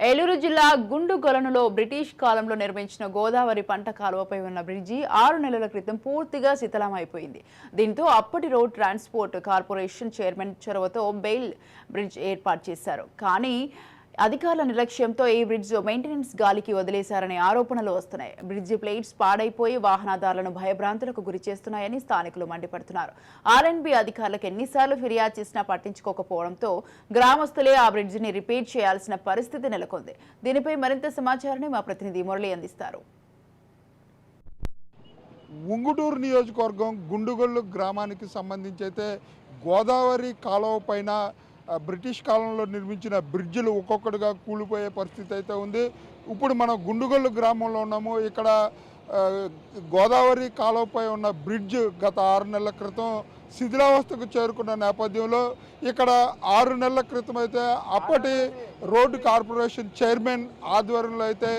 ఏలూరు జిల్లా గుండుగొలనులో బ్రిటిష్ కాలంలో నిర్మించిన గోదావరి పంట కాలువపై ఉన్న బ్రిడ్జి ఆరు నెలల క్రితం పూర్తిగా శిథిలమైపోయింది. దీంతో అప్పటి రోడ్ ట్రాన్స్పోర్ట్ కార్పొరేషన్ చైర్మన్ చొరవతో బెయిల్ బ్రిడ్జ్ ఏర్పాటు చేశారు. కానీ అధికారుల నిర్లక్ష్యంతో ఈ బ్రిడ్జ్ మెయింటెనెన్స్ గాలికి వదిలేశారనే ఆరోపణలు వస్తున్నాయి. బ్రిడ్జి ప్లేట్స్ పాడైపోయి వాహనదారులను భయభ్రాంతులకు గురి చేస్తున్నాయని స్థానికులు మండిపడుతున్నారు. ఆర్ఎన్బి అధికారులకు ఎన్నిసార్లు ఫిర్యాదు చేసినా పట్టించుకోకపోవడంతో గ్రామస్తులే ఆ బ్రిడ్జిని రిపేర్ చేయాల్సిన పరిస్థితి నెలకొంది. దీనిపై మరింత సమాచారాన్ని మా ప్రతినిధి మురళి అందిస్తారు. ఉంగుటూరు నియోజకవర్గం గుండుగొల్లు గ్రామానికి సంబంధించి అయితే గోదావరి కాలువ పైన బ్రిటిష్ కాలంలో నిర్మించిన బ్రిడ్జిలు ఒక్కొక్కటిగా కూలిపోయే పరిస్థితి అయితే ఉంది. ఇప్పుడు మనం గుండుగొల్లు గ్రామంలో ఉన్నాము. ఇక్కడ గోదావరి కాలువపై ఉన్న బ్రిడ్జ్ గత ఆరు నెలల క్రితం శిథిలావస్థకు చేరుకున్న నేపథ్యంలో ఇక్కడ ఆరు నెలల క్రితం అయితే అప్పటి రోడ్డు కార్పొరేషన్ చైర్మన్ ఆధ్వర్యంలో అయితే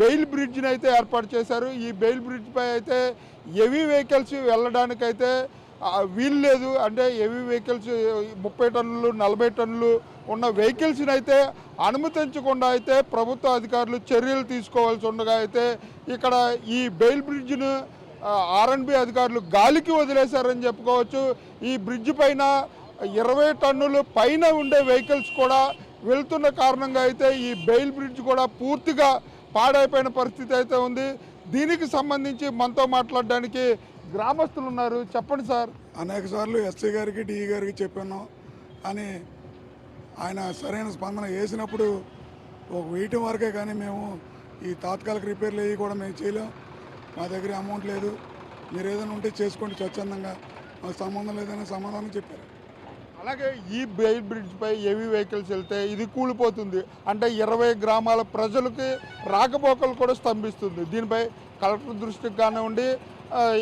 బెయిల్ బ్రిడ్జ్ని అయితే ఏర్పాటు చేశారు. ఈ బెయిల్ బ్రిడ్జ్పై అయితే హెవీ వెహికల్స్ వెళ్ళడానికైతే వీలు లేదు. అంటే హెవీ వెహికల్స్ ముప్పై టన్నులు నలభై టన్నులు ఉన్న వెహికల్స్ని అయితే అనుమతించకుండా అయితే ప్రభుత్వ అధికారులు చర్యలు తీసుకోవాల్సి ఉండగా అయితే ఇక్కడ ఈ బెయిల్ బ్రిడ్జ్ను ఆర్ఎన్బి అధికారులు గాలికి వదిలేశారని చెప్పుకోవచ్చు. ఈ బ్రిడ్జ్ పైన ఇరవై టన్నులు పైన ఉండే వెహికల్స్ కూడా వెళ్తున్న కారణంగా అయితే ఈ బెయిల్ బ్రిడ్జ్ కూడా పూర్తిగా పాడైపోయిన పరిస్థితి అయితే ఉంది. దీనికి సంబంధించి మనతో మాట్లాడడానికి గ్రామస్తులు ఉన్నారు. చెప్పండి సార్. అనేక సార్లు ఎస్సీ గారికి డిఈ గారికి చెప్పాను. అని ఆయన సరైన స్పందన వేసినప్పుడు ఒక వేయటం వరకే కానీ మేము ఈ తాత్కాలిక రిపేర్లు అవి కూడా మేము చేయలేం. మా దగ్గర అమౌంట్ లేదు. మీరు ఏదైనా ఉంటే చేసుకోండి స్వచ్ఛందంగా. మాకు సంబంధం లేదని సమాధానం చెప్పారు. అలాగే ఈ బెయిల్ బ్రిడ్జ్ పై హెవీ వెహికల్స్ వెళ్తే ఇది కూలిపోతుంది. అంటే ఇరవై గ్రామాల ప్రజలకి రాకపోకలు కూడా స్తంభిస్తుంది. దీనిపై కలెక్టర్ దృష్టికి కానివ్వండి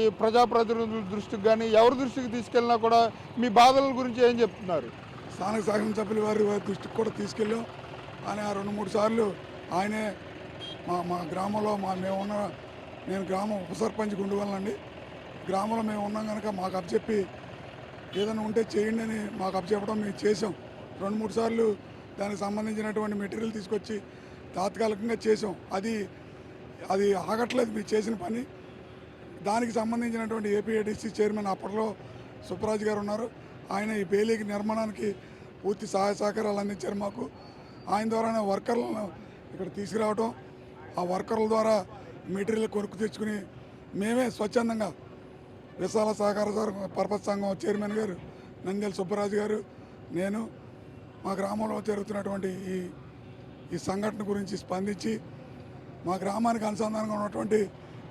ఈ ప్రజాప్రతినిధుల దృష్టికి కానీ ఎవరి దృష్టికి తీసుకెళ్ళినా కూడా మీ బాధల గురించి ఏం చెప్తున్నారు? స్థానిక శాసన సభ్యుల వారి వారి దృష్టికి కూడా తీసుకెళ్ళాం. ఆయన రెండు మూడు సార్లు ఆయనే మా మా గ్రామంలో మా మేము ఉన్న నేను గ్రామం ఉప సర్పంచ్ గుండువల్లండి గ్రామంలో మేము ఉన్నాం కనుక మాకు అప్పచెప్పి ఏదైనా ఉంటే చేయండి అని మాకు అప్పచెప్పడం మేము చేసాం రెండు మూడు సార్లు దానికి సంబంధించినటువంటి మెటీరియల్ తీసుకొచ్చి తాత్కాలికంగా చేసాం అది అది ఆగట్లేదు మీరు చేసిన పని. దానికి సంబంధించినటువంటి ఏపీఏడిసి చైర్మన్ అప్పట్లో సుబ్బరాజు గారు ఉన్నారు. ఆయన ఈ బేలీకి నిర్మాణానికి పూర్తి సహాయ సహకారాలు అందించారు మాకు. ఆయన ద్వారానే వర్కర్లను ఇక్కడ తీసుకురావడం ఆ వర్కర్ల ద్వారా మెటీరియల్ కొనుక్కు తెచ్చుకుని మేమే స్వచ్ఛందంగా విశాల సహకార సంఘం పర్పస్ సంఘం చైర్మన్ గారు నందెల సుబ్బరాజు గారు నేను మా గ్రామంలో జరుగుతున్నటువంటి ఈ ఈ సంఘటన గురించి స్పందించి మా గ్రామానికి అనుసంధానంగా ఉన్నటువంటి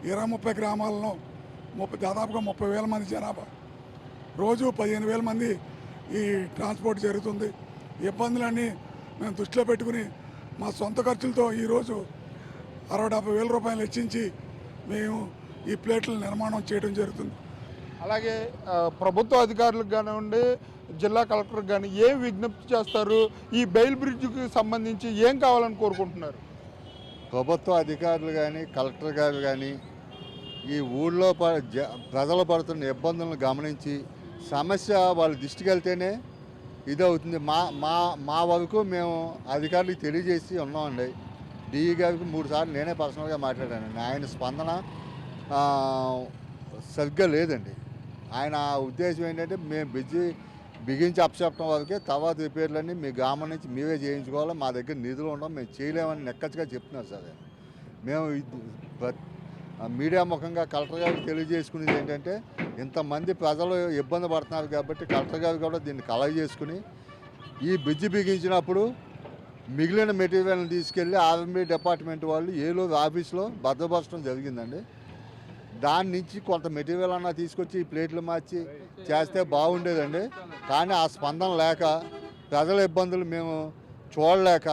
ఇరవై ముప్పై గ్రామాలను ముప్పై దాదాపుగా ముప్పై వేల మంది జనాభా రోజు పదిహేను వేల మంది ఈ ట్రాన్స్పోర్ట్ జరుగుతుంది. ఇబ్బందులన్నీ మేము దృష్టిలో పెట్టుకుని మా సొంత ఖర్చులతో ఈరోజు అరవై డెబ్బై వేల రూపాయలు హెచ్చించి మేము ఈ ప్లేట్ల నిర్మాణం చేయడం జరుగుతుంది. అలాగే ప్రభుత్వ అధికారులకు కానివ్వండి జిల్లా కలెక్టర్కి కానీ ఏం విజ్ఞప్తి చేస్తారు? ఈ బెయిల్ బ్రిడ్జ్కి సంబంధించి ఏం కావాలని కోరుకుంటున్నారు? ప్రభుత్వ అధికారులు కానీ కలెక్టర్ గారు కానీ ఈ ఊళ్ళో జ- ప్రజలు పడుతున్న ఇబ్బందులను గమనించి సమస్య వాళ్ళ దృష్టికి వెళ్తేనే ఇది అవుతుంది మా మా మా వరకు మేము అధికారులకు తెలియజేసి ఉన్నామండి. డిఈ గారికి మూడు సార్లు నేనే పర్సనల్గా మాట్లాడాను ఆయన స్పందన సరిగ్గా లేదండి. ఆయన ఉద్దేశం ఏంటంటే మేము బిజీ బిగించి అప్పచెప్పడం వరకే తర్వాత రిపేర్లన్నీ మీ గ్రామం నుంచి మీవే చేయించుకోవాలి మా దగ్గర నిధులు ఉండవు మేము చేయలేమని నెక్కచ్చిగా చెప్తున్నారు సార్ మేము మీడియా ముఖంగా కలెక్టర్ గారికి తెలియజేసుకునేది ఏంటంటే ఇంతమంది ప్రజలు ఇబ్బంది పడుతున్నారు కాబట్టి కలెక్టర్ గారు కూడా దీన్ని కలెక్ట్ చేసుకుని ఈ బ్రిడ్జి బిగించినప్పుడు మిగిలిన మెటీరియల్ని తీసుకెళ్ళి ఆర్ఎంబీ డిపార్ట్మెంట్ వాళ్ళు ఏలూరు ఆఫీస్లో భద్రపరచడం జరిగిందండి. దాని నుంచి కొంత మెటీరియల్ అన్నా తీసుకొచ్చి ఈ ప్లేట్లు మార్చి చేస్తే బాగుండేదండి. కానీ ఆ స్పందన లేక ప్రజల ఇబ్బందులు మేము చూడలేక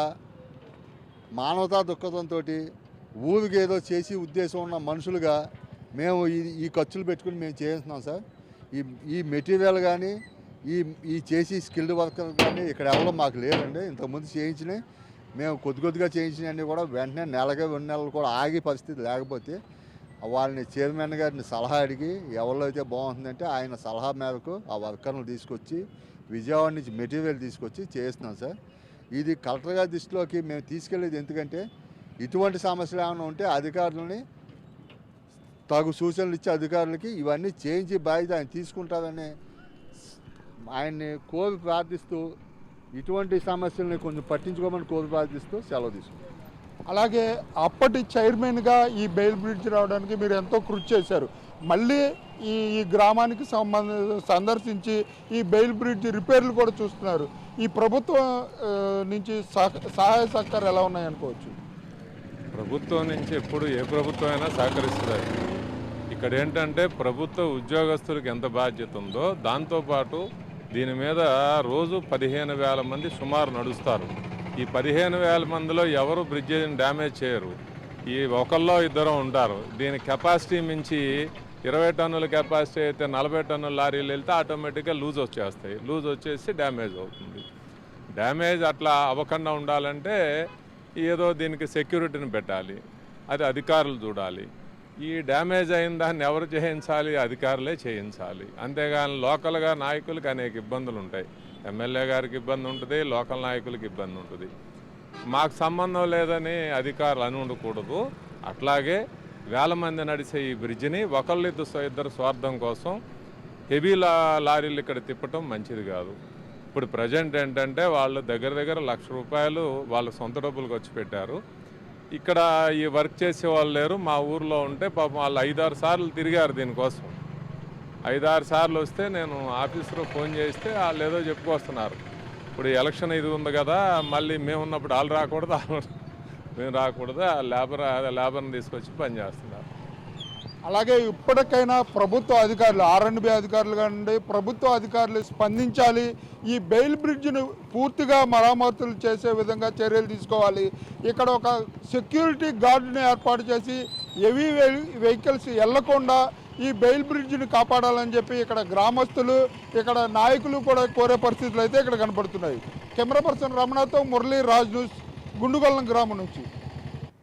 మానవతా దుఃఖంతో ఊరికి ఏదో చేసి ఉద్దేశం ఉన్న మనుషులుగా మేము ఈ ఈ ఖర్చులు పెట్టుకుని మేము చేస్తున్నాం సార్. ఈ ఈ మెటీరియల్ కానీ ఈ ఈ చేసి స్కిల్డ్ వర్కర్ కానీ ఇక్కడ ఎవరో మాకు లేదండి ఇంతకుముందు చేయించినాయి మేము కొద్ది కొద్దిగా చేయించినవన్నీ కూడా వెంటనే నెలగా రెండు నెలలు కూడా ఆగే పరిస్థితి లేకపోతే వాళ్ళని చైర్మన్ గారిని సలహా అడిగి ఎవరిలో అయితే బాగుంటుందంటే ఆయన సలహా మేరకు ఆ వర్కర్లు తీసుకొచ్చి విజయవాడ నుంచి మెటీరియల్ తీసుకొచ్చి చేస్తున్నాం సార్. ఇది కలెక్టర్ గారి దృష్టిలోకి మేము తీసుకెళ్ళేది ఎందుకంటే ఇటువంటి సమస్యలు ఏమైనా ఉంటే అధికారులని తగు సూచనలు ఇచ్చే అధికారులకి ఇవన్నీ చేయించి బాధ్యత ఆయన తీసుకుంటారని ఆయన్ని కోరి ప్రార్థిస్తూ ఇటువంటి సమస్యల్ని కొంచెం పట్టించుకోమని కోరి ప్రార్థిస్తూ సెలవు తీసుకుంటాం అలాగే అప్పటి చైర్మన్గా ఈ బెయిల్ బ్రిడ్జ్ రావడానికి మీరు ఎంతో కృషి చేశారు. మళ్ళీ ఈ ఈ గ్రామానికి సంబంధ సందర్శించి ఈ బెయిల్ బ్రిడ్జ్ రిపేర్లు కూడా చూస్తున్నారు. ఈ ప్రభుత్వం నుంచి సహాయ సహకారాలు ఎలా ఉన్నాయనుకోవచ్చు ప్రభుత్వం నుంచి ఎప్పుడు ఏ ప్రభుత్వం అయినా సహకరిస్తుంది ఇక్కడ ఏంటంటే ప్రభుత్వ ఉద్యోగస్తులకు ఎంత బాధ్యత ఉందో దాంతోపాటు దీని మీద రోజు పదిహేను వేల మంది సుమారు నడుస్తారు. ఈ పదిహేను వేల మందిలో ఎవరు బ్రిడ్జిని డ్యామేజ్ చేయరు. ఈ ఒకళ్ళో ఇద్దరు ఉంటారు. దీని కెపాసిటీ మించి ఇరవై టన్నుల కెపాసిటీ అయితే నలభై టన్నుల లారీలు వెళ్తే ఆటోమేటిక్గా లూజ్ వచ్చేస్తాయి. లూజ్ వచ్చేసి డ్యామేజ్ అవుతుంది. డ్యామేజ్ అట్లా అవ్వకుండా ఉండాలంటే ఏదో దీనికి సెక్యూరిటీని పెట్టాలి. అది అధికారులు చూడాలి. ఈ డ్యామేజ్ అయిన దాన్ని ఎవరు చేయించాలి? అధికారులే చేయించాలి. అంతేగాని లోకల్గా నాయకులకు అనేక ఇబ్బందులు ఉంటాయి. ఎమ్మెల్యే గారికి ఇబ్బంది ఉంటుంది లోకల్ నాయకులకి ఇబ్బంది ఉంటుంది. మాకు సంబంధం లేదని అధికారులు అని ఉండకూడదు. అట్లాగే వేల మంది నడిచే ఈ బ్రిడ్జిని ఒకళ్ళిద్దరు ఇద్దరు స్వార్థం కోసం హెవీ లా లారీలు ఇక్కడ తిప్పటం మంచిది కాదు. ఇప్పుడు ప్రజెంట్ ఏంటంటే వాళ్ళు దగ్గర దగ్గర లక్ష రూపాయలు వాళ్ళ సొంత డబ్బులు ఖర్చు పెట్టారు. ఇక్కడ ఈ వర్క్ చేసే వాళ్ళు లేరు మా ఊర్లో ఉంటే పాపం వాళ్ళు ఐదారు సార్లు తిరిగారు దీనికోసం. ఐదారు సార్లు వస్తే నేను ఆఫీసులో ఫోన్ చేస్తే వాళ్ళు ఏదో చెప్పుకొస్తున్నారు. ఇప్పుడు ఎలక్షన్ ఇది ఉంది కదా మళ్ళీ మేము ఉన్నప్పుడు వాళ్ళు రాకూడదు? వాళ్ళు మేము రాకూడదు? ఆ లేబర్ లేబర్ని తీసుకొచ్చి పని చేస్తున్నారు. అలాగే ఇప్పటికైనా ప్రభుత్వ అధికారులు ఆర్ఎండ్బి అధికారులు కానివ్వండి ప్రభుత్వ అధికారులు స్పందించాలి. ఈ బెయిల్ బ్రిడ్జ్ను పూర్తిగా మరామతులు చేసే విధంగా చర్యలు తీసుకోవాలి. ఇక్కడ ఒక సెక్యూరిటీ గార్డుని ఏర్పాటు చేసి హెవీ వెహికల్స్ వెళ్ళకుండా ఈ బెయిల్ బ్రిడ్జ్ని కాపాడాలని చెప్పి ఇక్కడ గ్రామస్తులు ఇక్కడ నాయకులు కూడా కోరే పరిస్థితులు అయితే ఇక్కడ కనపడుతున్నాయి. కెమెరా పర్సన్ రమణతో మురళీ రాజ్ న్యూస్ గుండుగొల్లం గ్రామం నుంచి.